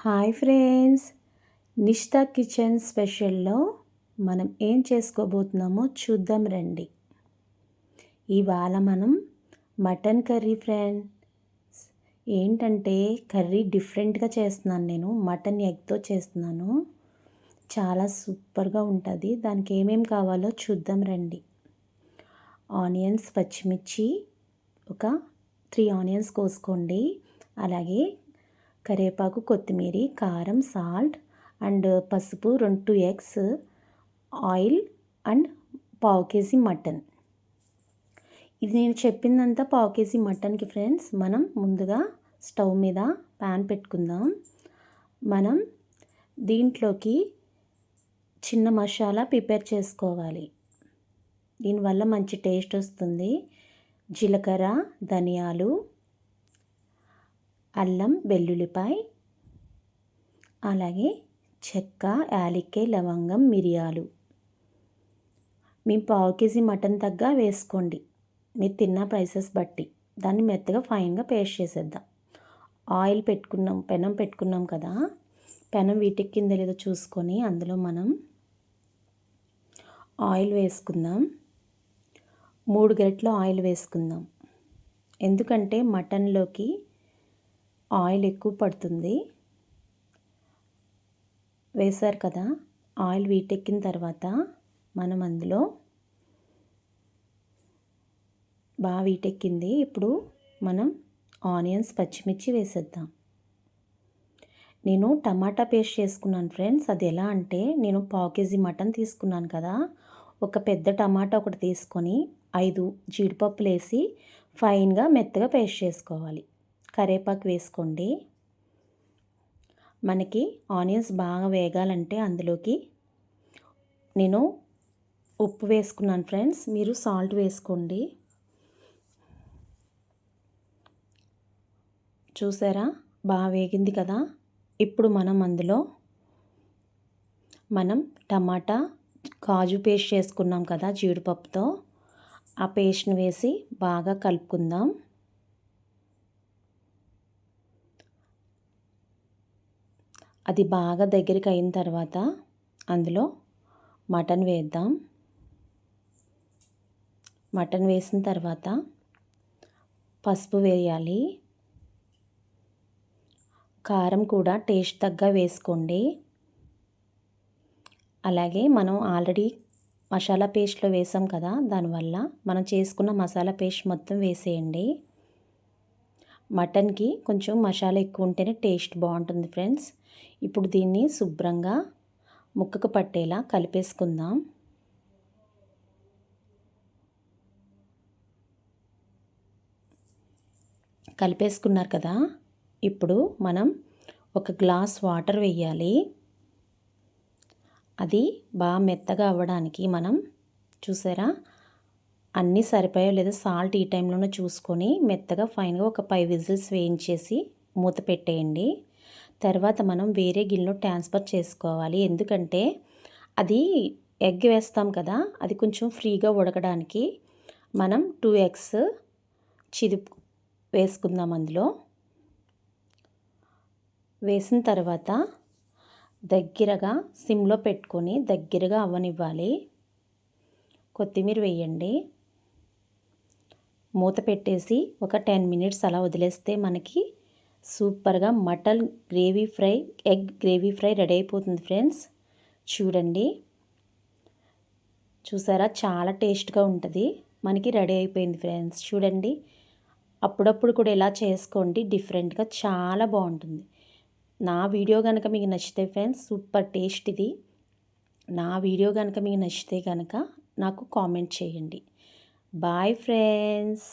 Hi friends. నిష్ఠా kitchen స్పెషల్లో మనం ఏం చేసుకోబోతున్నామో చూద్దాం రండి. ఇవాళ మనం మటన్ కర్రీ ఫ్రెండ్స్. ఏంటంటే కర్రీ డిఫరెంట్గా చేస్తున్నాను నేను. మటన్ ఎగ్తో చేస్తున్నాను. చాలా సూపర్గా ఉంటుంది. దానికి ఏమేమి కావాలో చూద్దాం రండి. ఆనియన్స్ పచ్చిమిర్చి ఒక త్రీ ఆనియన్స్ కోసుకోండి. అలాగే కరివేపాకు కొత్తిమీర కారం సాల్ట్ అండ్ పసుపు రెండు టూ ఎగ్స్ ఆయిల్ అండ్ పావు కేజీ మటన్. ఇది నేను చెప్పిందంతా పావు కేజీ మటన్కి ఫ్రెండ్స్. మనం ముందుగా స్టవ్ మీద ప్యాన్ పెట్టుకుందాం. మనం దీంట్లోకి చిన్న మసాలా ప్రిపేర్ చేసుకోవాలి. దీనివల్ల మంచి టేస్ట్ వస్తుంది. జీలకర్ర ధనియాలు అల్లం వెల్లుల్లిపాయ అలాగే చెక్క యాలక్కాయ లవంగం మిరియాలు. మేము పావు కేజీ మటన్ తగ్గ వేసుకోండి. మీరు తిన్న ప్రైసెస్ బట్టి. దాన్ని మెత్తగా ఫైన్గా పేస్ట్ చేసేద్దాం. ఆయిల్ పెట్టుకున్నాం పెనం పెట్టుకున్నాం కదా పెనం కింద లేదో చూసుకొని అందులో మనం ఆయిల్ వేసుకుందాం. మూడు గరిటెలు ఆయిల్ వేసుకుందాం. ఎందుకంటే మటన్లోకి ఆయిల్ ఎక్కువ పడుతుంది. వేశారు కదా ఆయిల్ వీటెక్కిన తర్వాత మనం అందులో బాగా వీటెక్కింది. ఇప్పుడు మనం ఆనియన్స్ పచ్చిమిర్చి వేసేద్దాం. నేను టమాటా పేస్ట్ చేసుకున్నాను ఫ్రెండ్స్. అది ఎలా అంటే నేను పావు కేజీ మటన్ తీసుకున్నాను కదా ఒక పెద్ద టమాటా ఒకటి తీసుకొని ఐదు జీడిపప్పులు వేసి ఫైన్గా మెత్తగా పేస్ట్ చేసుకోవాలి. కరేపాకు వేసుకోండి. మనకి ఆనియన్స్ బాగా వేగాలంటే అందులోకి నేను ఉప్పు వేసుకున్నాను ఫ్రెండ్స్. మీరు సాల్ట్ వేసుకోండి. చూసారా? బాగా వేగింది కదా? ఇప్పుడు మనం అందులో మనం టమాటా కాజు పేస్ట్ చేసుకున్నాం కదా జీడిపప్పుతో. ఆ పేస్ట్ని వేసి బాగా కలుపుకుందాం. అది బాగా దగ్గరికి అయిన తర్వాత అందులో మటన్ వేద్దాం. మటన్ వేసిన తర్వాత పసుపు వేయాలి. కారం కూడా టేస్ట్ తగ్గ వేసుకోండి. అలాగే మనం ఆల్రెడీ మసాలా పేస్ట్లో వేసాం కదా దానివల్ల మనం చేసుకున్న మసాలా పేస్ట్ మొత్తం వేసేయండి. మటన్కి కొంచెం మసాలా ఎక్కువ ఉంటేనే టేస్ట్ బాగుంటుంది ఫ్రెండ్స్. ఇప్పుడు దీన్ని శుభ్రంగా ముక్కకు పట్టేలా కలిపేసుకుందాం. కలిపేసుకున్నారు కదా? ఇప్పుడు మనం ఒక గ్లాస్ వాటర్ వేయాలి. అది బాగా మెత్తగా అవ్వడానికి మనం చూసారా? అన్నీ సరిపోయో లేదా సాల్ట్ ఈ టైంలోనే చూసుకొని మెత్తగా ఫైన్గా ఒక ఫైవ్ విజిల్స్ వేయించేసి మూత పెట్టేయండి. తర్వాత మనం వేరే గిన్నెలో ట్రాన్స్ఫర్ చేసుకోవాలి. ఎందుకంటే అది ఎగ్ వేస్తాం కదా అది కొంచెం ఫ్రీగా ఉడకడానికి మనం టూ ఎగ్స్ చిదుపు వేసుకుందాం అందులో. వేసిన తర్వాత దగ్గరగా సిమ్లో పెట్టుకొని దగ్గరగా అవ్వనివ్వాలి కొత్తిమీర వేయండి. మూత పెట్టేసి ఒక టెన్ మినిట్స్ అలా వదిలేస్తే మనకి సూపర్గా mutton gravy fry egg gravy fry ready అయిపోతుంది ఫ్రెండ్స్. చూడండి. చూసారా? చాలా టేస్ట్గా ఉంటుంది. మనకి రెడీ అయిపోయింది ఫ్రెండ్స్. చూడండి. అప్పుడప్పుడు కూడా ఇలా చేసుకోండి. డిఫరెంట్గా చాలా బాగుంటుంది. నా వీడియో కనుక మీకు నచ్చితే ఫ్రెండ్స్ సూపర్ టేస్ట్ ఇది. నా వీడియో కనుక మీకు నచ్చితే కనుక నాకు కామెంట్ చేయండి. Bye friends